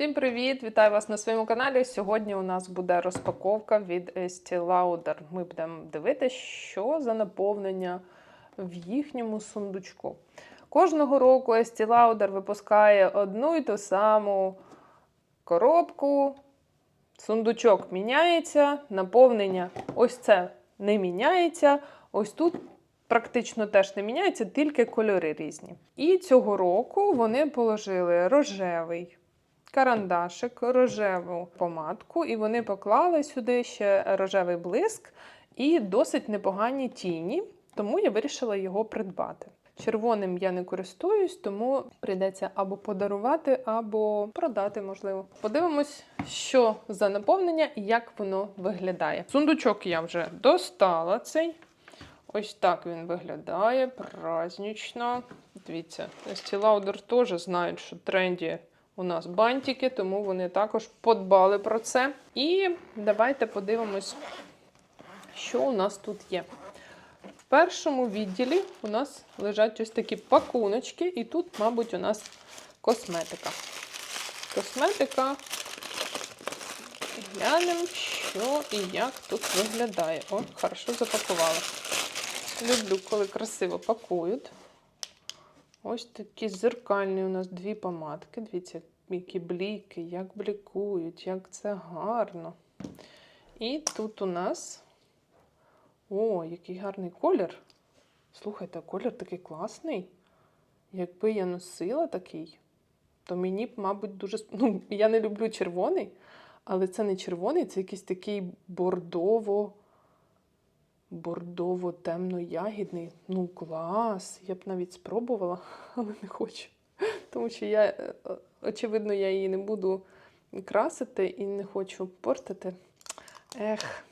Всім привіт! Вітаю вас на своєму каналі. Сьогодні у нас буде розпаковка від Estee Lauder. Ми будемо дивитися, що за наповнення в їхньому сундучку. Кожного року Estee Lauder випускає одну і ту саму коробку. Сундучок міняється, наповнення ось це не міняється. Ось тут практично теж не міняється, тільки кольори різні. І цього року вони положили рожевий карандашик, рожеву помадку, і вони поклали сюди ще рожевий блиск і досить непогані тіні, тому я вирішила його придбати. Червоним я не користуюсь, тому прийдеться або подарувати, або продати, можливо. Подивимось, що за наповнення і як воно виглядає. Сундучок я вже достала цей. Ось так він виглядає празднично. Дивіться, Estee теж знають, що тренді у нас бантики, тому вони також подбали про це. І давайте подивимось, що у нас тут є. В першому відділі у нас лежать ось такі пакуночки, і тут, мабуть, у нас косметика. Косметика. Глянемо, що і як тут виглядає. О, хорошо запакувала. Люблю, коли красиво пакують. Ось такі зеркальні у нас дві помадки. Дивіться, які бліки, як блікують, як це гарно. І тут у нас. О, який гарний колір. Слухайте, колір такий класний. Якби я носила такий, то мені б, мабуть, дуже. Ну, я не люблю червоний, але це не червоний, це якийсь такий бордово бордово-темно-ягідний. Ну, клас! Я б навіть спробувала, але не хочу. Тому що я, е, очевидно, я її не буду красити і не хочу портити. Ех,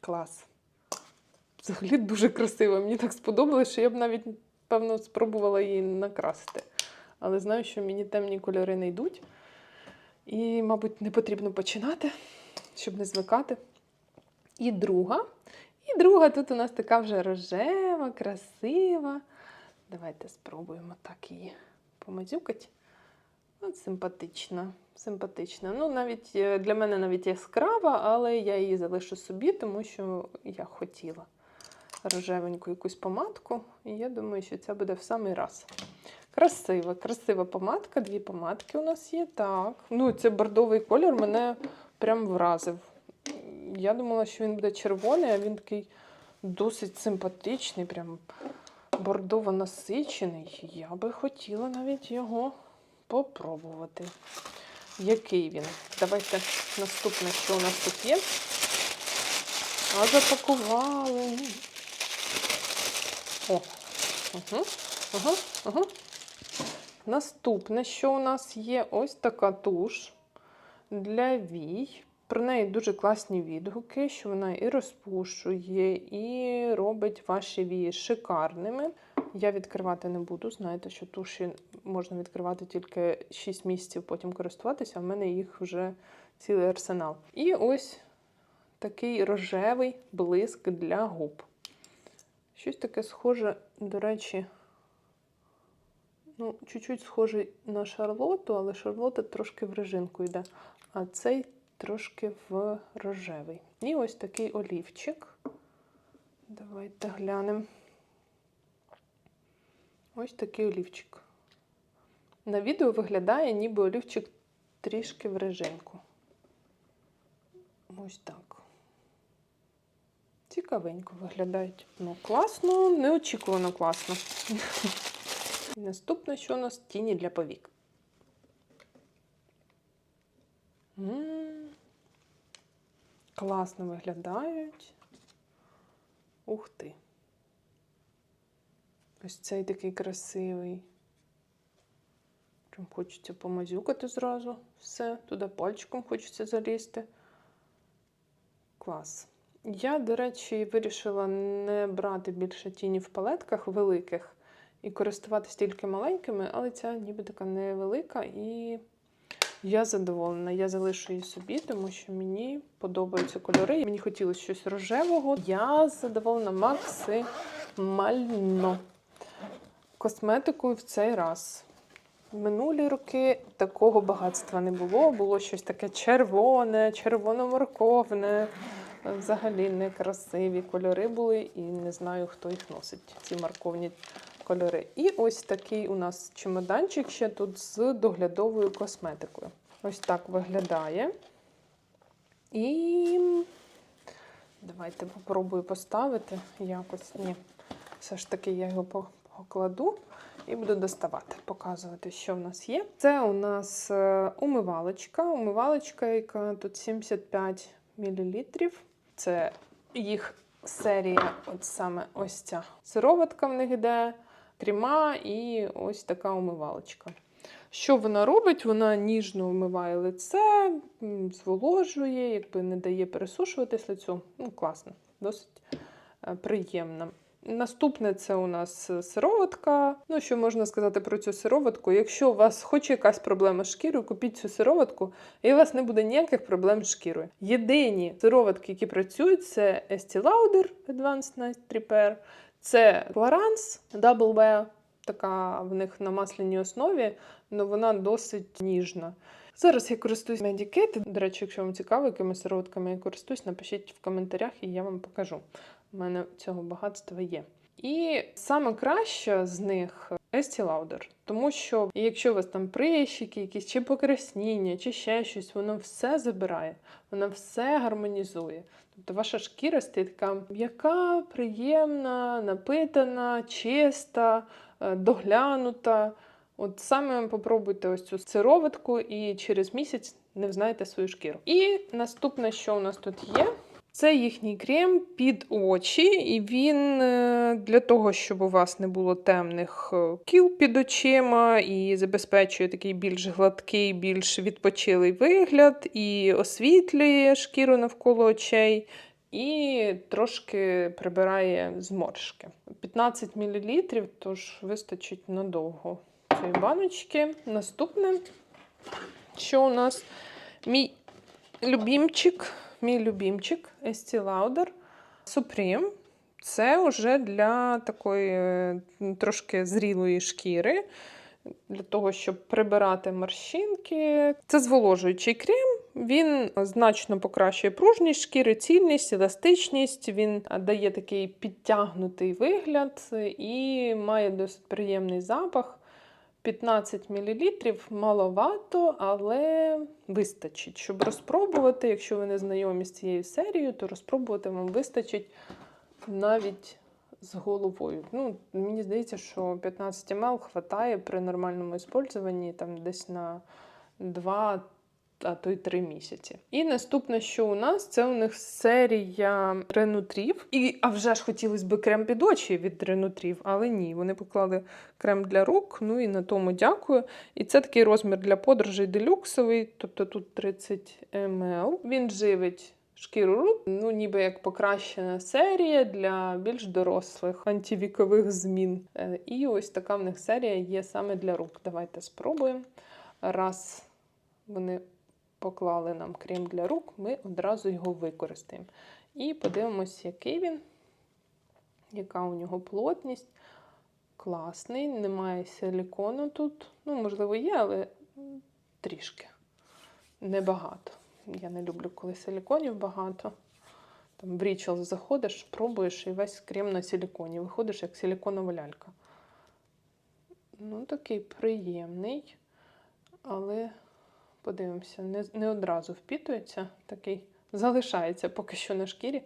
клас. Взагалі дуже красиво. Мені так сподобалось, що я б навіть, певно, спробувала її накрасити. Але знаю, що мені темні кольори не йдуть. І, мабуть, не потрібно починати, щоб не звикати. І друга. І друга тут у нас така вже рожева, красива. Давайте спробуємо так її помазюкати. От симпатична. Симпатична. Ну, навіть е, для мене навіть яскрава, але я її залишу собі, тому що я хотіла рожевеньку якусь помадку. І я думаю, що це буде в самий раз. Красива, красива помадка, дві помадки у нас є. Так. Ну, це бордовий колір мене прям вразив. Я думала, що він буде червоний, а він такий досить симпатичний, прям бордово насичений. Я би хотіла навіть його попробувати. Який він? Давайте наступне, що у нас тут є. А запакували. О, угу, угу, угу. Наступне, що у нас є, ось така туш для вій. Про неї дуже класні відгуки, що вона і розпушує, і робить ваші вії шикарними. Я відкривати не буду. Знаєте, що туші можна відкривати тільки 6 місяців, потім користуватися, а в мене їх вже цілий арсенал. І ось такий рожевий блиск для губ. Щось таке схоже, до речі, ну, чуть-чуть схожий на шарлоту, але шарлота трошки в режинку йде. А цей трошки в рожевий. І ось такий олівчик. Давайте глянемо. Ось такий олівчик. На відео виглядає, ніби олівчик трішки в режинку. Ось так. Цікавенько виглядають. Ну, класно, неочікувано класно. Наступне, що у нас тіні для повік. М -м -м. Класно виглядають. Ух ти. Ось цей такий красивий. Прям хочеться помазюкати зразу все. Туди пальчиком хочеться залізти. Клас. Я, до речі, вирішила не брати більше тіні в палетках великих і користуватися тільки маленькими, але ця ніби така невелика і. Я задоволена, я залишу її собі, тому що мені подобаються кольори. Мені хотілося щось рожевого. Я задоволена максимально косметикою в цей раз. Минулі роки такого багатства не було. Було щось таке червоне, червоно-морковне. Взагалі некрасиві кольори були, і не знаю, хто їх носить, ці морковні кольори. І ось такий у нас чемоданчик ще тут з доглядовою косметикою. Ось так виглядає. І давайте попробую поставити якось. Ні, все ж таки я його по- покладу і буду доставати, показувати, що в нас є. Це у нас е, умивалочка. Умивалочка, яка тут 75 мл. Це їх серія, от саме ось ця сироватка в них йде, крема і ось така умивалочка. Що вона робить? Вона ніжно вмиває лице, зволожує, якби не дає пересушуватись лицю. Ну, класно, досить е, приємно. Наступне це у нас е, сироватка. Ну, що можна сказати про цю сироватку? Якщо у вас хоч якась проблема з шкірою, купіть цю сироватку, і у вас не буде ніяких проблем з шкірою. Єдині сироватки, які працюють, це Estee Lauder Advanced Night Repair, це Clarins Double Wear, така в них на масляній основі, але вона досить ніжна. Зараз я користуюсь Medicated. До речі, якщо вам цікаво, якими сироватками я користуюсь, напишіть в коментарях і я вам покажу. У мене цього багатства є. І саме краще з них Estee Lauder, тому що якщо у вас там прищики, якісь чи покраснення, чи ще щось, воно все забирає, воно все гармонізує. Тобто ваша шкіра стає така м'яка, приємна, напитана, чиста, е, доглянута. От саме попробуйте ось цю сироватку і через місяць не взнаєте свою шкіру. І наступне, що у нас тут є, це їхній крем під очі, і він е, для того, щоб у вас не було темних е, кіл під очима, і забезпечує такий більш гладкий, більш відпочилий вигляд, і освітлює шкіру навколо очей. І трошки прибирає зморшки. 15 мл, тож вистачить надовго цієї баночки. Наступне, що у нас мій любімчик, мій любімчик Estee Lauder Supreme. Це вже для такої е, трошки зрілої шкіри, для того, щоб прибирати морщинки. Це зволожуючий крем. Він значно покращує пружність шкіри, цільність, еластичність. Він дає такий підтягнутий вигляд і має досить приємний запах. 15 мл маловато, але вистачить. Щоб розпробувати, якщо ви не знайомі з цією серією, то розпробувати вам вистачить навіть з головою. Ну, мені здається, що 15 мл хватає при нормальному використанні там десь на 2 а то й 3 місяці. І наступне, що у нас, це у них серія ренутрів. І а вже ж хотілося б крем під очі від ренутрів, але ні, вони поклали крем для рук. Ну і на тому дякую. І це такий розмір для подорожей делюксовий, тобто тут 30 мл. Він живить. Шкіру рук, ну ніби як покращена серія для більш дорослих антивікових змін. Е, І ось така в них серія є саме для рук. Давайте спробуємо. Раз вони поклали нам крем для рук, ми одразу його використаємо. І подивимось, який він, яка у нього плотність. Класний, немає силікону тут. Ну, можливо, є, але трішки. Небагато. Я не люблю, коли силіконів багато. Там в Rituals заходиш, пробуєш і весь крем на силіконі. Виходиш як силіконова лялька. Ну, такий приємний, але подивимося, не, не одразу впітується, такий залишається поки що на шкірі.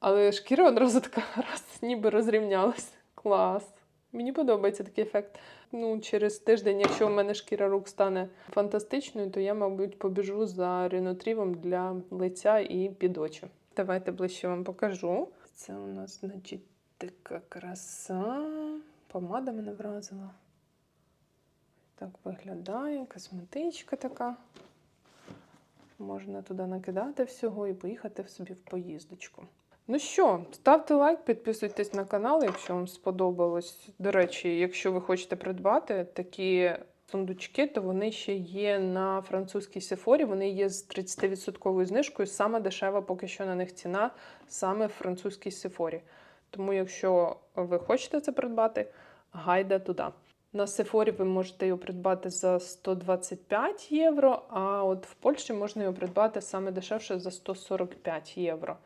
Але шкіра одразу така раз, ніби розрівнялась. Клас. Мені подобається такий ефект. Ну, через тиждень, якщо в мене шкіра рук стане фантастичною, то я, мабуть, побіжу за рінотрівом для лиця і під очі. Давайте ближче вам покажу. Це у нас, значить, така краса. Помада мене вразила. Так виглядає, косметичка така. Можна туди накидати всього і поїхати собі в поїздочку. Ну що, ставте лайк, підписуйтесь на канал, якщо вам сподобалось. До речі, якщо ви хочете придбати такі сундучки, то вони ще є на французькій сефорі. Вони є з 30% знижкою. Саме дешева поки що на них ціна саме в французькій сефорі. Тому, якщо ви хочете це придбати, гайда туди. На Сефорі ви можете його придбати за 125 євро, а от в Польщі можна його придбати саме дешевше за 145 євро.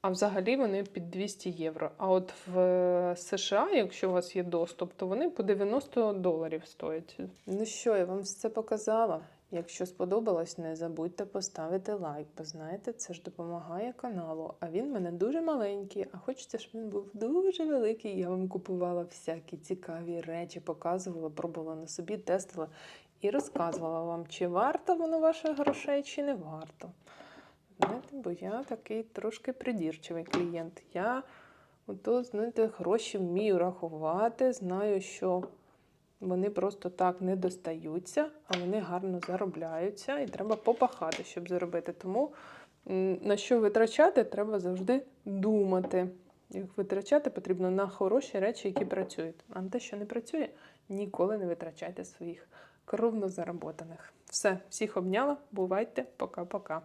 А взагалі вони під 200 євро. А от в е, США, якщо у вас є доступ, то вони по 90 доларів стоять. Ну що, я вам все показала. Якщо сподобалось, не забудьте поставити лайк, бо знаєте, це ж допомагає каналу. А він в мене дуже маленький, а хочеться, щоб він був дуже великий. Я вам купувала всякі цікаві речі, показувала, пробувала на собі, тестила і розказувала вам, чи варто воно ваших грошей, чи не варто. Знаєте, бо я такий трошки придірчивий клієнт. Я ото, знаєте, гроші вмію рахувати, знаю, що вони просто так не достаються, а вони гарно заробляються, і треба попахати, щоб заробити. Тому на що витрачати, треба завжди думати. Як витрачати потрібно на хороші речі, які працюють. А на те, що не працює, ніколи не витрачайте своїх кровно заработаних. Все, всіх обняла. Бувайте, пока-пока.